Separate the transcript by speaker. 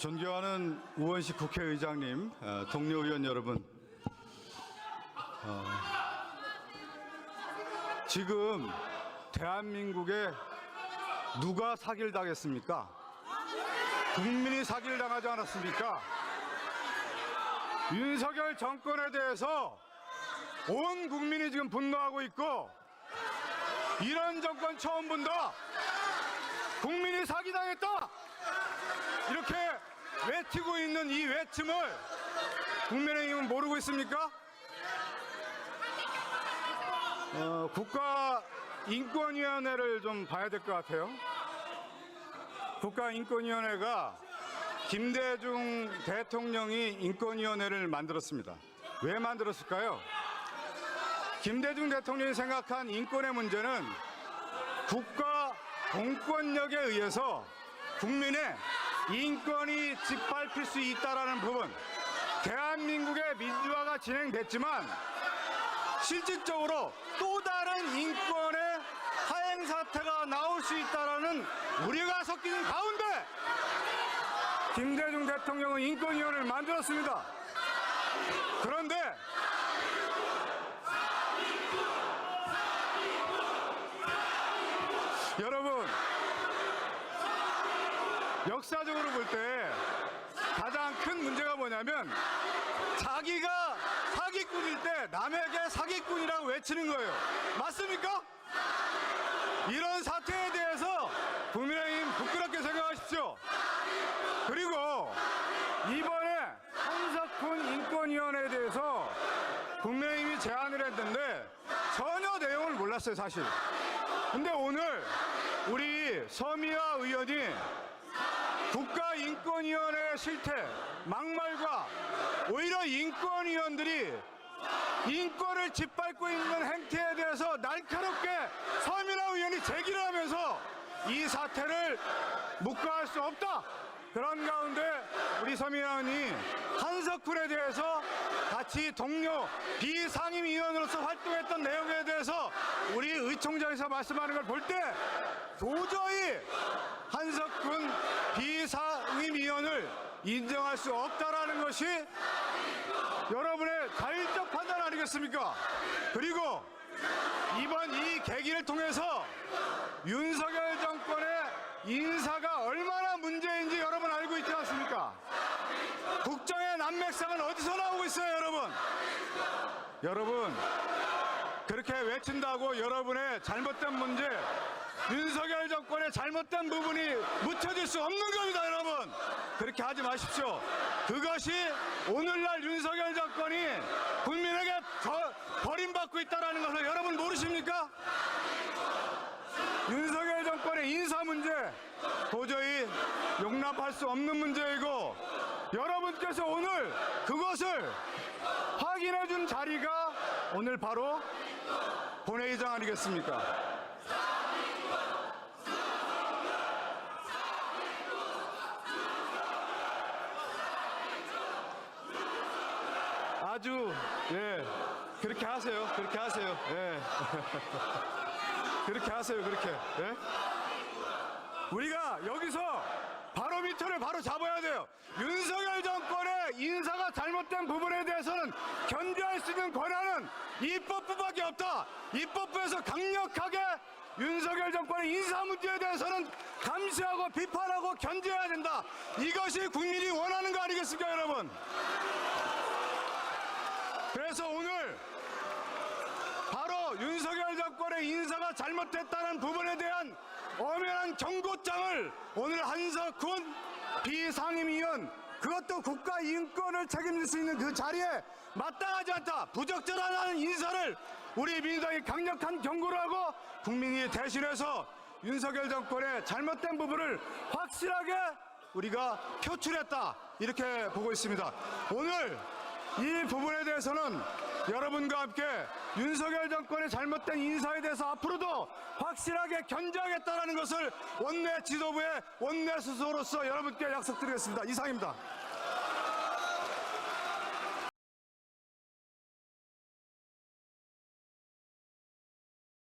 Speaker 1: 존경하는 우원식 국회의장님, 어, 동료 의원 여러분, 어, 지금 대한민국에 누가 사기를 당했습니까? 국민이 사기를 당하지 않았습니까? 윤석열 정권에 대해서 온 국민이 지금 분노하고 있고 이런 정권 처음 본다. 국민이 사기당했다. 이렇게 외치고 있는 이 외침을 국민의힘은 모르고 있습니까? 어, 국가인권위원회를 좀 봐야 될 것 같아요. 국가인권위원회가 김대중 대통령이 인권위원회를 만들었습니다. 왜 만들었을까요? 김대중 대통령이 생각한 인권의 문제는 국가 공권력에 의해서 국민의 인권이 짓밟힐 수 있다라는 부분. 대한민국의 민주화가 진행됐지만 실질적으로 또 다른 인권의 하행 사태가 나올 수 있다라는 우려가 섞이는 가운데 김대중 대통령은 인권위원회를 만들었습니다. 그런데 여러분 역사적으로 볼 때 가장 큰 문제가 뭐냐면 자기가 사기꾼일 때 남에게 사기꾼이라고 외치는 거예요. 맞습니까? 이런 사태에 대해서 국민의힘 부끄럽게 생각하십시오. 그리고 이번에 한석훈 인권위원회에 대해서 국민의힘이 제안을 했는데 전혀 내용을 몰랐어요, 사실. 근데 오늘 우리 서미화 의원이 국가인권위원회의 실태, 막말과 오히려 인권위원들이 인권을 짓밟고 있는 행태에 대해서 날카롭게 서민아 의원이 제기를 하면서 이 사태를 묵과할 수 없다. 그런 가운데 우리 서민아 의원이 한석훈에 대해서 같이 동료 비상임위원으로서 활동했던 내용에 대해서 우리 의총장에서 말씀하는 걸 볼 때 도저히 비상임위원을 인정할 수 없다라는 것이 여러분의 자율적 판단 아니겠습니까? 그리고 이번 이 계기를 통해서 윤석열 정권의 인사가 얼마나 문제인지 여러분 알고 있지 않습니까? 국정의 난맥상은 어디서 나오고 있어요, 여러분? 여러분, 그렇게 외친다고 여러분의 잘못된 문제, 윤석열 정권의 잘못된 부분이 묻혀질 수 없는 겁니다, 여러분. 그렇게 하지 마십시오. 그것이 오늘날 윤석열 정권이 국민에게 저- 버림받고 있다는 것을 여러분 모르십니까? 윤석열 정권의 인사 문제 도저히 용납할 수 없는 문제이고 여러분께서 오늘 그것을 확인해 준 자리가 오늘 바로 본회의장 아니겠습니까? 아주 예. 그렇게 하세요. 그렇게 하세요. 예. 그렇게 하세요. 그렇게. 예? 우리가 여기서 바로미터를 바로 잡아야 돼요. 윤석열 정권의 인사가 잘못된 부분에 대해서는 견제할 수 있는 권한은 입법부밖에 없다. 입법부에서 강력하게 윤석열 정권의 인사 문제에 대해서는 감시하고 비판하고 견제해야 된다. 이것이 국민이 원하는 거 아니겠습니까 여러분 그래서 오늘 바로 윤석열 정권의 인사가 잘못됐다는 부분에 대한 엄연한 경고장을 오늘 한석훈 비상임위원 그것도 국가 인권을 책임질 수 있는 그 자리에 마땅하지 않다 부적절하다는 인사를 우리 민주당이 강력한 경고를 하고 국민이 대신해서 윤석열 정권의 잘못된 부분을 확실하게 우리가 표출했다 이렇게 보고 있습니다. 오늘 이 부분에 대해서는 여러분과 함께 윤석열 정권의 잘못된 인사에 대해서 앞으로도 확실하게 견제하겠다는 것을 원내 지도부의 원내 수석으로서 여러분께 약속드리겠습니다. 이상입니다.